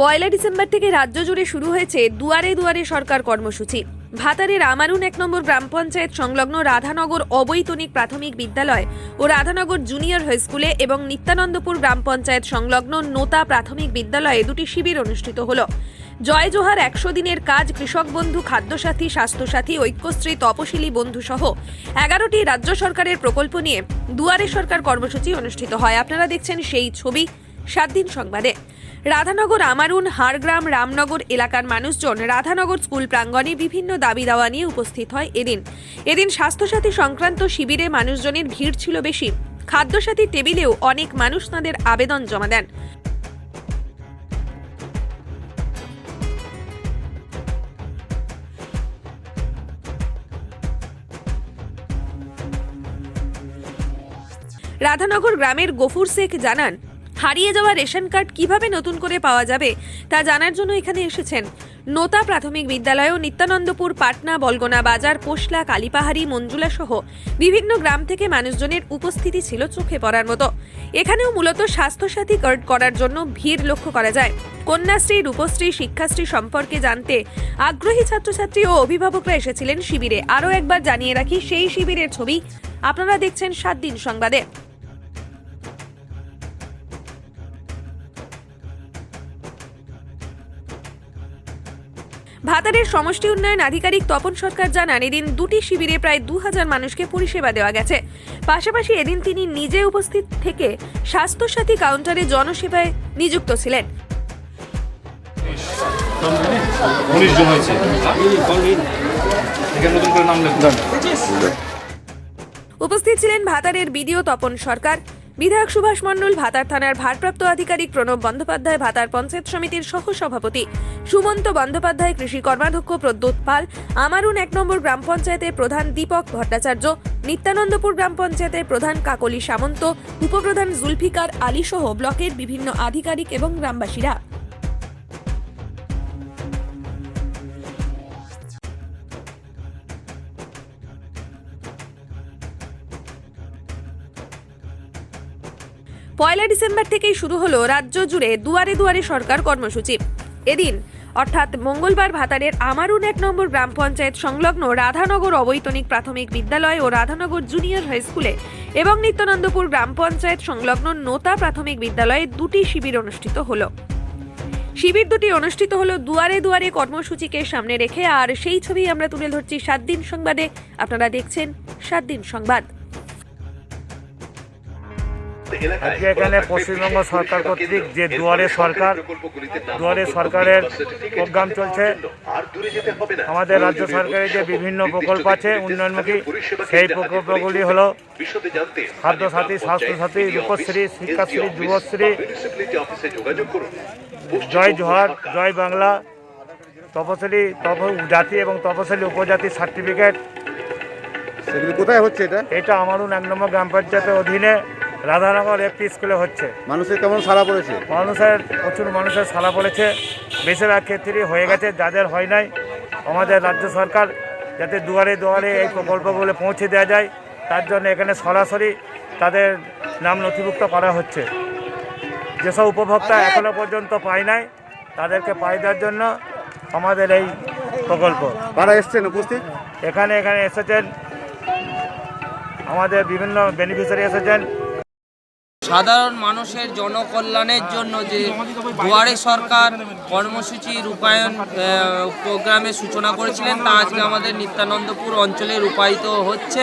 পয়লা December থেকে রাজ্য জুড়ে শুরু হয়েছে দুয়ারে দুয়ারে সরকার কর্মসূচি। ভাতারের আমারুন এক নম্বর গ্রাম পঞ্চায়েত সংলগ্ন রাধানগর অবৈতনিক প্রাথমিক বিদ্যালয় ও রাধানগর জুনিয়র হাই স্কুলে এবং নিত্যানন্দপুর গ্রাম পঞ্চায়েত সংলগ্ন নোতা প্রাথমিক বিদ্যালয়ে দুটি শিবির অনুষ্ঠিত হলো। জয় জোহার একশো দিনের কাজ কৃষক বন্ধু, খাদ্যসাথী, স্বাস্থ্যসাথী, ঐক্যশ্রী, তপশিলি বন্ধু সহ এগারোটি রাজ্য সরকারের প্রকল্প নিয়ে দুয়ারে সরকার কর্মসূচি অনুষ্ঠিত হয়। আপনারা দেখছেন সেই ছবি সাত দিন সংবাদে। রাধানগর, আমারুন, হাড়গ্রাম, রামনগর এলাকার মানুষজন রাধানগর স্কুল প্রাঙ্গণে বিভিন্ন দাবি দাওয়া নিয়ে উপস্থিত হয় এদিন। এদিন স্বাস্থ্যসাথী সংক্রান্ত শিবিরে মানুষজনের ভিড় ছিল বেশি। খাদ্যসাথী টেবিলেও অনেক মানুষ তাদের আবেদন জমা দেন। রাধানগর গ্রামের গফুর শেখ জানান হারিয়ে যাওয়া রেশন কার্ড কীভাবে নতুন করে পাওয়া যাবে তা জানার জন্য এখানে এসেছেন নোতা প্রাথমিক বিদ্যালয় ও নিত্যানন্দপুর, পাটনা, বলগোনা বাজার, পোশলা, কালীপাহাড়ি, মঞ্জুলা সহ বিভিন্ন গ্রাম থেকে মানুষজনের উপস্থিতি ছিল চোখে পড়ার মতো। এখানেও মূলত স্বাস্থ্যসাথী কার্ড করার জন্য ভিড় লক্ষ্য করা যায়। কন্যাশ্রী, রূপশ্রী, শিক্ষাশ্রী সম্পর্কে জানতে আগ্রহী ছাত্রছাত্রী ও অভিভাবকরা এসেছিলেন শিবিরে। আরও একবার জানিয়ে রাখি, সেই শিবিরের ছবি আপনারা দেখছেন সাত দিন সংবাদে। ভাতারের সমষ্টি উন্নয়ন আধিকারিক তপন সরকার জানান এদিন দুটি শিবিরে প্রায় দু হাজার মানুষকে পরিষেবা দেওয়া গেছে। পাশাপাশি এদিন তিনি নিজে উপস্থিত থেকে স্বাস্থ্যসাথী কাউন্টারে জনসেবায় নিযুক্ত ছিলেন। উপস্থিত ছিলেন ভাতারের বিডিও তপন সরকার। বিধায়ক সুভাষ মণ্ডল, ভাতার থানার ভারপ্রাপ্ত আধিকারিক প্রণব বন্দ্যোপাধ্যায়, ভাতার পঞ্চায়েত সমিতির সহ সভাপতি সুমন্ত বন্দ্যোপাধ্যায়, কৃষি কর্মাধ্যক্ষ প্রদ্যোৎ পাল, আমারুন এক নম্বর গ্রাম পঞ্চায়েতের প্রধান দীপক ভট্টাচার্য, নিত্যানন্দপুর গ্রাম পঞ্চায়েতের প্রধান কাকলি সামন্ত, উপপ্রধান জুলফিকার আলী সহ ব্লকের বিভিন্ন আধিকারিক এবং গ্রামবাসীরা। পয়লা ডিসেম্বর থেকেই শুরু হলো রাজ্য জুড়ে দুয়ারে দুয়ারে সরকার কর্মসূচি। এদিন, অর্থাৎ মঙ্গলবার ভাতারের আমারুন এক নম্বর গ্রাম পঞ্চায়েত সংলগ্ন রাধানগর অবৈতনিক প্রাথমিক বিদ্যালয় ও রাধানগর জুনিয়র হাই স্কুলে এবং নিত্যানন্দপুর গ্রাম পঞ্চায়েত সংলগ্ন নোতা প্রাথমিক বিদ্যালয়ে দুটি শিবির অনুষ্ঠিত হলো। শিবির দুটি অনুষ্ঠিত হলো দুয়ারে দুয়ারে কর্মসূচিকে সামনে রেখে, আর সেই ছবি আমরা তুলে ধরছি সাত দিন সংবাদে। আপনারা দেখছেন সাত দিন সংবাদ। আজকে এখানে পশ্চিমবঙ্গ সরকার কর্তৃক যে দুয়ারে সরকার দুয়ারে সরকারের প্রোগ্রাম চলছে। আমাদের রাজ্য সরকারের যে বিভিন্ন প্রকল্প আছে উন্নয়নমুখী সেই প্রকল্পগুলি হলো খাদ্যসাথী স্বাস্থ্যসাথী রূপশ্রী শিক্ষাশ্রী যুবশ্রী জয় জোহার জয় বাংলা তপশিলি তপ জাতি এবং তপশিলি উপজাতি সার্টিফিকেট সেগুলি কোথায় হচ্ছে এটা? এটা আমারও এক নম্বর গ্রাম পঞ্চায়েতের অধীনে। রাধানগর একটি স্কুলে হচ্ছে। মানুষের কেমন সারা পড়েছে? মানুষের প্রচুর মানুষের সালা পড়েছে। বেশিরভাগ ক্ষেত্রেই হয়ে গেছে যাদের হয় নাই। আমাদের রাজ্য সরকার যাতে দুয়ারে দুয়ারে এই প্রকল্পগুলো পৌঁছে দেওয়া যায় তার জন্য এখানে সরাসরি তাদের নাম নথিভুক্ত করা হচ্ছে। যেসব উপভোক্তা এখনও পর্যন্ত পায় নাই তাদেরকে পাই দেওয়ার জন্য আমাদের এই প্রকল্প। কারা এসছেন উপস্থিত? এখানে এখানে এসেছেন আমাদের বিভিন্ন বেনিফিশিয়ারি এসেছেন সাধারণ মানুষের জনকল্যাণের জন্য যে দুয়ারে সরকার কর্মসূচি রূপায়ণ প্রোগ্রামের সূচনা করেছিলেন, তা আজকে আমাদের নিত্যানন্দপুর অঞ্চলে রূপায়িত হচ্ছে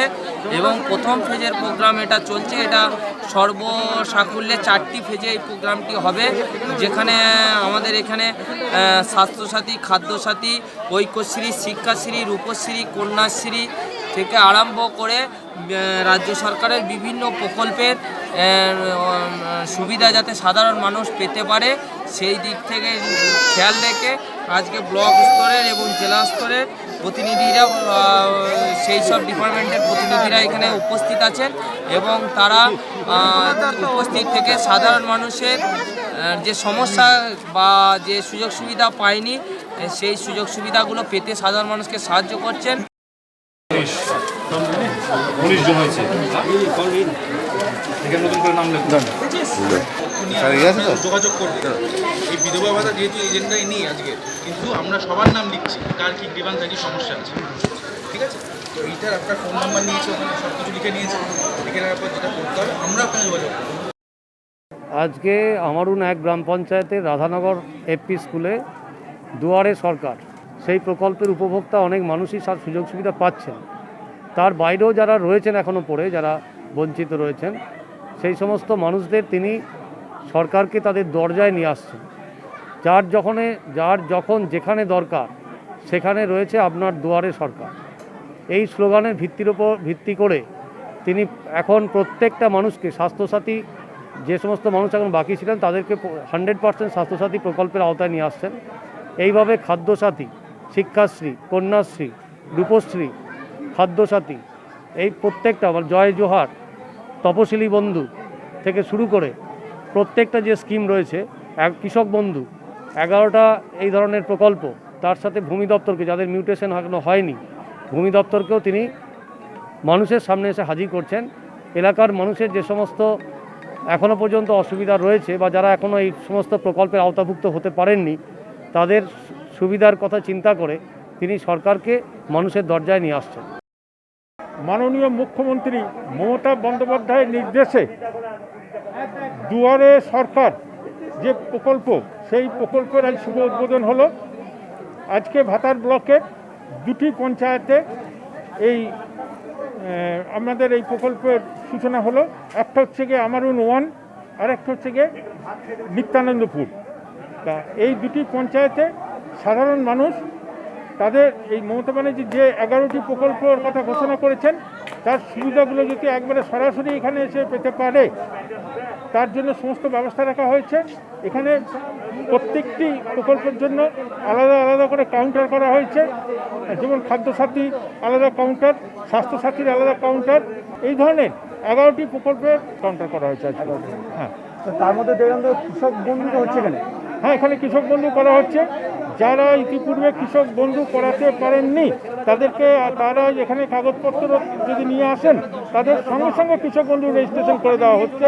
এবং প্রথম ফেজের প্রোগ্রাম এটা চলছে। এটা সর্বসাকুল্যে চারটি ফেজে এই প্রোগ্রামটি হবে, যেখানে আমাদের এখানে স্বাস্থ্যসাথী, খাদ্যসাথী, ঐক্যশ্রী, শিক্ষাশ্রী, রূপশ্রী, কন্যাশ্রী থেকে আরম্ভ করে রাজ্য সরকারের বিভিন্ন প্রকল্পের সুবিধা যাতে সাধারণ মানুষ পেতে পারে, সেই দিক থেকে খেয়াল রেখে আজকে ব্লক স্তরের এবং জেলা স্তরের প্রতিনিধিরা সেই সব ডিপার্টমেন্টের প্রতিনিধিরা এখানে উপস্থিত আছেন এবং তারা উপস্থিত থেকে সাধারণ মানুষের যে সমস্যা বা যে সুযোগ সুবিধা পায়নি সেই সুযোগ সুবিধাগুলো পেতে সাধারণ মানুষকে সাহায্য করছেন। উনিশ। উনিশ জন হয়েছে। এখানে নতুন করে নাম লেখুন স্যার আছে তো? যোগাযোগ করবে। এই বিধবা ভাতা যেহেতু এজেন্ডায় নেই আজকে কিন্তু আমরা সবার নাম লিখছি। কার কি গ্রিভান্স আছে সমস্যা আছে? ঠিক আছে? তো এইটার আপনার ফোন নাম্বার নিয়েছে ওখানে সব কিছু লিখে নিয়েছে। লিখে নেওয়ার পর যেটা করতে হবে আমরা ওখানে যোগাযোগ করব। আজকে আমারুন এক গ্রাম পঞ্চায়েতের রাধানগর এপি স্কুলে দুয়ারে সরকার সেই প্রকল্পের উপভোক্তা অনেক মানুষই সার সুযোগ সুবিধা পাচ্ছেন। তার বাইরেও যারা রয়েছেন এখনও পড়ে, যারা বঞ্চিত রয়েছেন, সেই সমস্ত মানুষদের তিনি সরকারকে তাদের দরজায় নিয়ে আসছেন। যার যখনে যার যখন যেখানে দরকার, সেখানে রয়েছে আপনার দুয়ারে সরকার। এই স্লোগানের ভিত্তির ওপর ভিত্তি করে তিনি এখন প্রত্যেকটা মানুষকে, স্বাস্থ্যসাথী যে সমস্ত মানুষ এখন বাকি ছিলেন, তাদেরকে হান্ড্রেড পার্সেন্ট স্বাস্থ্যসাথী প্রকল্পের আওতায় নিয়ে আসছেন। এইভাবে খাদ্যসাথী শিক্ষাশ্রী, কন্যাশ্রী, রূপশ্রী, খাদ্যসাথী, এই প্রত্যেকটা আমার জয় জোহার, তপশিলি বন্ধু থেকে শুরু করে প্রত্যেকটা যে স্কিম রয়েছে, এক কৃষক বন্ধু, এগারোটা এই ধরনের প্রকল্প, তার সাথে ভূমি দপ্তরকে যাদের মিউটেশন এখনও হয়নি, ভূমি দপ্তরকেও তিনি মানুষের সামনে এসে হাজির করছেন। এলাকার মানুষের যে সমস্ত এখনও পর্যন্ত অসুবিধা রয়েছে বা যারা এখনও এই সমস্ত প্রকল্পের আওতাভুক্ত হতে পারেননি, তাদের সুবিধার কথা চিন্তা করে তিনি সরকারকে মানুষের দরজায় নিয়ে আসছেন। মাননীয় মুখ্যমন্ত্রী মমতা বন্দ্যোপাধ্যায়ের নির্দেশে দুয়ারে সরকার যে প্রকল্প, সেই প্রকল্পের আজ শুভ উদ্বোধন হলো। আজকে ভাতার ব্লকে দুটি পঞ্চায়েতে এই আমাদের এই প্রকল্পের সূচনা হলো। একটা হচ্ছে গিয়ে আমারুন ওয়ান আর একটা হচ্ছে গিয়ে নিত্যানন্দপুর। তা এই দুটি পঞ্চায়েতে সাধারণ মানুষ তাদের এই মমতা ব্যানার্জি যে এগারোটি প্রকল্পের কথা ঘোষণা করেছেন তার সুবিধাগুলো যদি একবারে সরাসরি এখানে এসে পেতে পারে তার জন্য সমস্ত ব্যবস্থা রাখা হয়েছে। এখানে প্রত্যেকটি প্রকল্পের জন্য আলাদা আলাদা করে কাউন্টার করা হয়েছে। যেমন খাদ্যসাথী আলাদা কাউন্টার স্বাস্থ্যসাথীর আলাদা কাউন্টার এই ধরনের এগারোটি প্রকল্পের কাউন্টার করা হয়েছে আজকে। হ্যাঁ তার মধ্যে কৃষক বন্ধু হচ্ছে এখানে। হ্যাঁ এখানে কৃষক বন্ধু করা হচ্ছে। যারা ইতিপূর্বে কৃষক বন্ধু করাতে পারেননি, তাদেরকে তারা এখানে কাগজপত্র যদি নিয়ে আসেন, তাদের সঙ্গে সঙ্গে কৃষক বন্ধু রেজিস্ট্রেশন করে দেওয়া হচ্ছে।